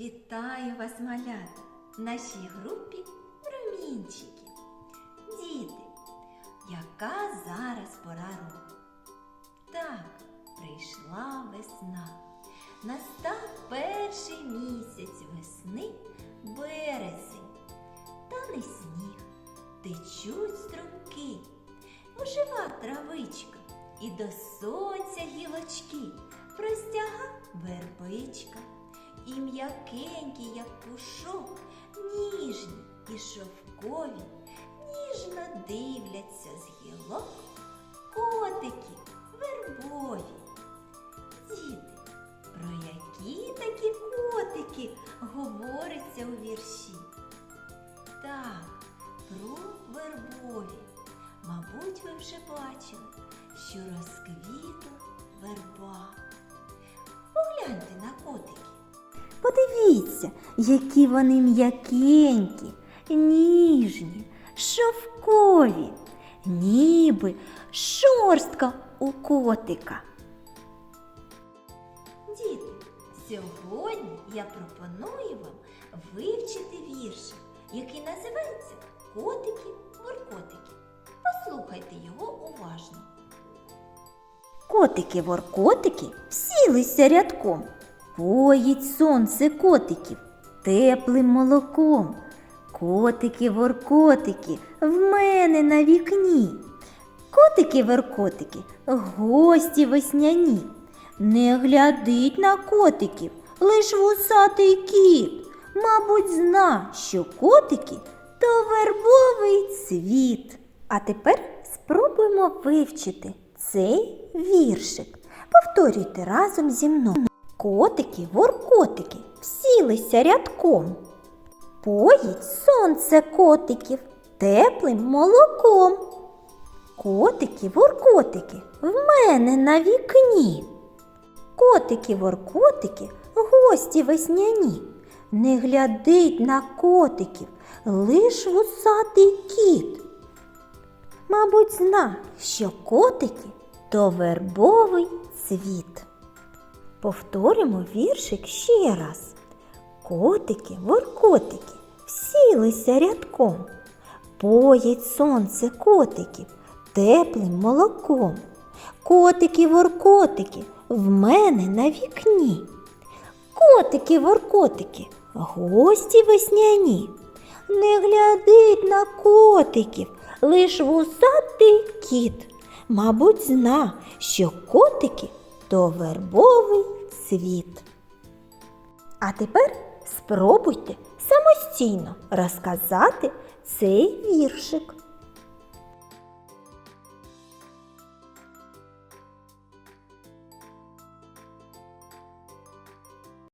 Вітаю вас, малята, в нашій групі промінчики. Діти, яка зараз пора року? Так, прийшла весна. Настав перший місяць весни березень. Та не сніг, течуть струмки, ожива травичка, і до сонця гілочки простяга вербичка. І м'якенькі, як пушок, ніжні і шовкові, ніжно дивляться з гілок котики вербові. Діти, про які такі котики говориться у вірші? Так, про вербові. Мабуть, ви вже бачили, що розквітла Подивіться, які вони м'якенькі, ніжні, шовкові, ніби шорстка у котика. Діти, сьогодні я пропоную вам вивчити віршик, який називається Котики-воркотики. Послухайте його уважно. Котики-воркотики сілися рядком, поїть сонце котиків теплим молоком. Котики-воркотики в мене на вікні. Котики-воркотики гості весняні. Не глядить на котиків, лиш вусатий кіт. Мабуть, зна, що котики то вербовий цвіт. А тепер спробуємо вивчити цей віршик. Повторюйте разом зі мною. Котики, воркотики всілися рядком. Поїть сонце котиків теплим молоком. Котики, воркотики в мене на вікні. Котики, воркотики, гості весняні. Не глядить на котиків, лиш вусатий кіт. Мабуть, зна, що котики то вербовий цвіт. Повторимо віршик ще раз. Котики, воркотики, всілися рядком, поїть сонце котиків теплим молоком. Котики, воркотики в мене на вікні. Котики, воркотики, гості весняні. Не глядить на котиків, лиш вусатий кіт. Мабуть, зна, що котики то вербовий світ. А тепер спробуйте самостійно розказати цей віршик.